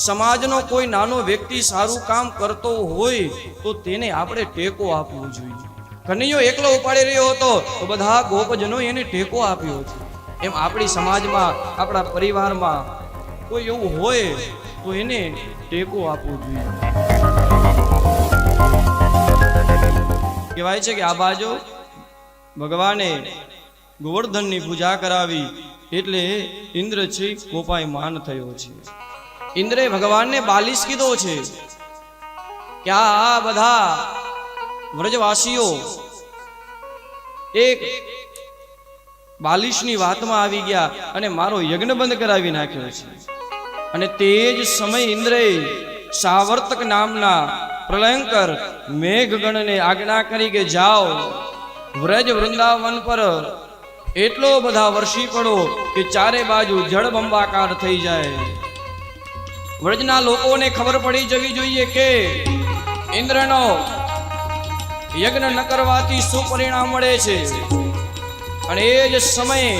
સમાજનો કોઈ નાનો વ્યક્તિ સારું કામ કરતો હોય તો તેને આપણે ટેકો આપવો જોઈએ. કનૈયો એકલો ઉપાડી રહ્યો હતો તો બધા ગોપજનો એને ટેકો આપ્યો છે. એમ આપણી સમાજમાં, આપણા પરિવારમાં કોઈ એવું હોય તો એને ટેકો આપવો જોઈએ. કહેવાય છે કે આ બાજુ ભગવાને ગોવર્ધનની પૂજા કરાવી એટલે ઇન્દ્ર છે કોપાય માન થયો છે. ઇન્દ્રે ભગવાનને બાલિશ કીધો છે. કે આ બધા વ્રજવાસીઓ? એક બાલિશની વાતમાં આવી ગયા અને મારો યજ્ઞ બંધ કરાવી નાખ્યો છે. અને તે જ સમય ઇન્દ્રે સાવર્તક નામના પ્રલયંકર મેઘગણને આજ્ઞા કરી કે, જાઓ, વ્રજ વૃંદાવન પર એટલો બધા વર્ષી પડો કે ચારે બાજુ જળબંબાકાર થઈ જાય. વ્રજના લોકોને ખબર પડી જવી જોઈએ કે ઇન્દ્રનો યજ્ઞ ન કરવાથી શું પરિણામ મળે છે? અને એ જ સમયે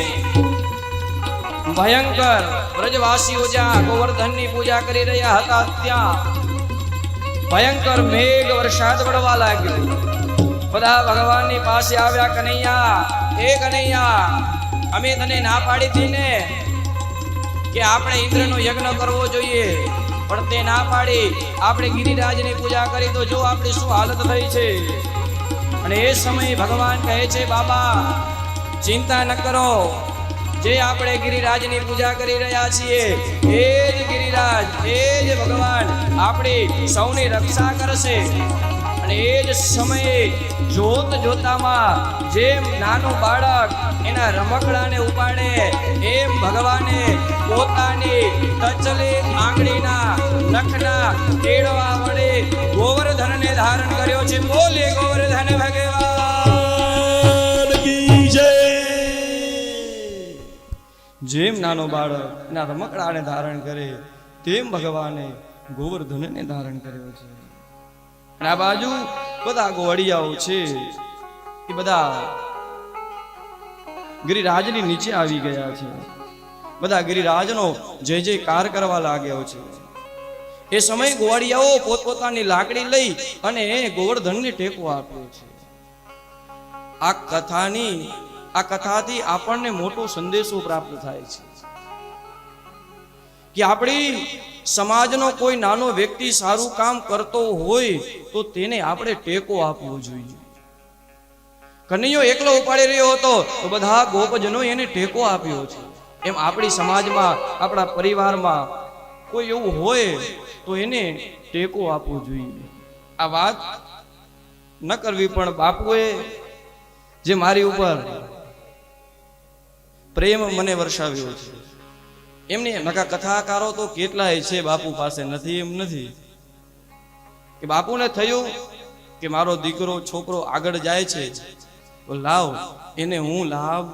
ભયંકર વ્રજવાસીઓ જ્યાં ગોવર્ધનની પૂજા કરી રહ્યા હતા, ત્યાં ભયંકર મેઘ વરસાદ પડવા લાગ્યો. બધા ભગવાનની પાસે આવ્યા, કનૈયા એ કનૈયા, અમે તને ના પાડી હતી ને કે આપણે ઇન્દ્રનો યજ્ઞ કરવો જોઈએ. પણ તે ના પાડી. આપણે ગિરિરાજની પૂજા કરી તો જો આપણી શું હાલત થઈ છે? અને એ સમયે ભગવાન કહે છે, બાબા, ચિંતા ન કરો. જે આપણે ગિરિરાજની પૂજા કરી રહ્યા છીએ, એ જ ગિરિરાજ, એ જ ભગવાન આપણી સૌની રક્ષા કરશે. એ જ સમયે જોત જોતામાં જેમ નાનું બાળક એના રમકડાને ઉપાડે, એમ ભગવાને પોતાની તચલી આંગળીના નખના કેળવા વડે ગોવર્ધનને ધારણ કર્યો છે. બોલે ગોવર્ધન ભગવાન જેમ નાનો બાળક એના રમકડાને ધારણ કરે, તેમ ભગવાને ગોવર્ધનને ધારણ કર્યો છે. આ બાજુ બધા ગોવડિયાઓ છે. એ બધા ગિરિરાજની નીચે આવી ગયા છે. બધા ગિરિરાજનો જય જયકાર કરવા લાગ્યો છે. એ સમય ગોવાળિયાઓ પોતપોતાની લાકડી લઈ અને ગોવર્ધનને ટેકો આપ્યો છે. આ કથાની, આ કથાથી આપણને મોટો સંદેશો પ્રાપ્ત થાય છે. કે આપણી સમાજનો કોઈ નાનો વ્યક્તિ સારું કામ કરતો હોય તો તેને આપણે ટેકો આપવો જોઈએ. કનૈયો એકલો ઉપાડી રહ્યો હતો તો બધા ગોપજનો એને ટેકો આપ્યો છે. એમ આપણી સમાજમાં, આપણા પરિવારમાં કોઈ એવું હોય તો એને ટેકો આપવો જોઈએ. આ વાત ન કરવી પણ બાપુએ જે મારી ઉપર પ્રેમ મને વર્ષાવ્યો છે. એમની નકા કથાકારો તો કેટલાય છે બાપુ પાસે નથી, એમ નથી. કે બાપુને થયું કે મારો દીકરો, છોકરો આગળ જાય છે, તો લાવ, એને હું લાભ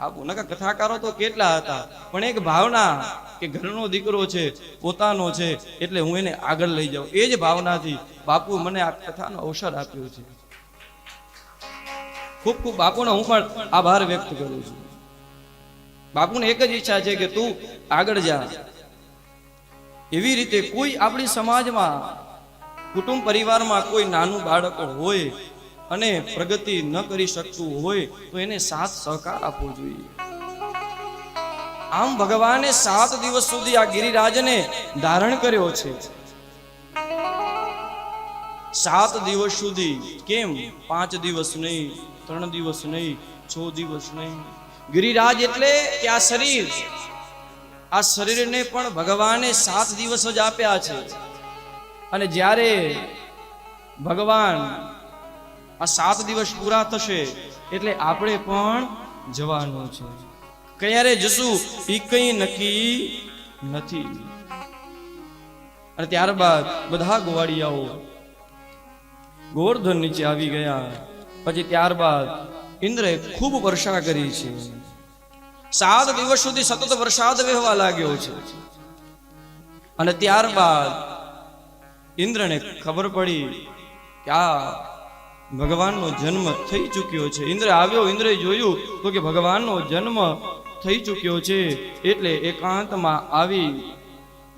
આપું નકા કથાકારો તો કેટલા હતા. પણ એક ભાવના કે ઘરનો દીકરો છે, પોતાનો છે, એટલે હું એને આગળ લઈ જાઉં. એ જ ભાવનાથી બાપુ મને આ કથાનો અવસર આપ્યો છે. ખૂબ ખૂબ બાપુનો હું પણ આભાર વ્યક્ત કરું છું. બાપુને એક જ ઈચ્છા છે કે તું આગળ જા. એવી રીતે કોઈ આપણી સમાજમાં, કુટુંબ પરિવારમાં કોઈ નાનું બાળક હોય અને પ્રગતિ ન કરી શકતું હોય, તો એને સાથ સહકાર આપવો જોઈએ. આમ ભગવાને સાત દિવસ સુધી આ ગિરિરાજને ધારણ કર્યો છે. સાત દિવસ સુધી કેમ? પાંચ દિવસ નહીં, ત્રણ દિવસ નહીં, છ દિવસ નહીં. ગિરિરાજ એટલે કે આ શરીર. આ શરીરને પણ ભગવાને સાત દિવસ જ આપ્યા છે. અને જ્યારે ભગવાન આ સાત દિવસ પૂરા થશે, એટલે આપણે પણ જવાનું છે. ક્યારે જશું એ કઈ નક્કી નથી. અને ત્યારબાદ બધા ગોવાળિયાઓ ગોવર્ધન નીચે આવી ગયા. પછી ત્યારબાદ ઇન્દ્રએ ખૂબ વર્ષા કરી છે. સાત દિવસ સુધી સતત વરસાદ વહેવા લાગ્યો છે. અને ત્યારબાદ ઇન્દ્રને ખબર પડી કે આ ભગવાનનો જન્મ થઈ ચૂક્યો છે. ઇન્દ્ર આવ્યો, ઇન્દ્રએ જોયું તો કે ભગવાનનો જન્મ થઈ ચૂક્યો છે એટલે એકાંતમાં આવી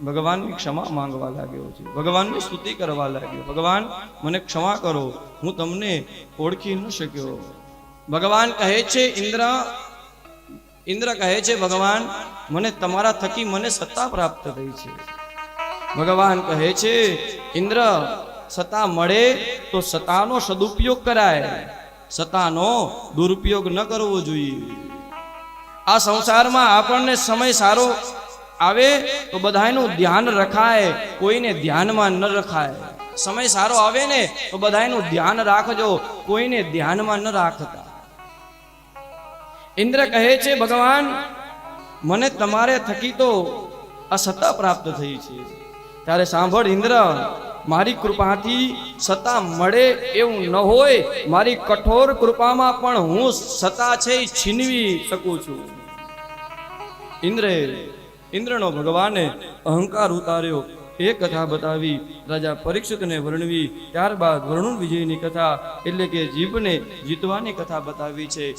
ભગવાનની ક્ષમા માંગવા લાગ્યો છે. ભગવાનની સ્તુતિ કરવા લાગ્યો. ભગવાન, મને ક્ષમા કરો. હું તમને ઓળખી ન શક્યો. ભગવાન કહે છે, ઇન્દ્ર ઇન્દ્ર કહે છે, ભગવાન, મને તમારા થકી મને સત્તા પ્રાપ્ત થઈ છે. ભગવાન કહે છે, ઇન્દ્ર, સત્તા મળે તો સત્તાનો સદુપયોગ કરાય. સત્તાનો દુરુપયોગ ન કરવો જોઈએ. આ સંસારમાં આપણને સમય સારો આવે તો બધાનું ધ્યાન રખાય, કોઈને ધ્યાનમાં ન રખાય. સમય સારો આવે ને તો બધાનું ધ્યાન રાખજો, કોઈને ધ્યાનમાં ન રાખતા. ઇન્દ્ર કહે છે, ભગવાન, મને તમારે થકી તો આ સત્તા પ્રાપ્ત થઈ છે. ત્યારે સાંભળ ઇન્દ્ર, મારી કૃપાથી સત્તા મળે એવું ન હોય, મારી કઠોર કૃપામાં પણ હું સત્તા છે છીનવી શકું છું. ઇન્દ્રે, ઇન્દ્રનો ભગવાને અહંકાર ઉતાર્યો. એ કથા બતાવી રાજા પરીક્ષિતને વર્ણવી. ત્યારબાદ વર્ણુન વિજયની કથા એટલે કે જીભને જીતવાની કથા બતાવી છે.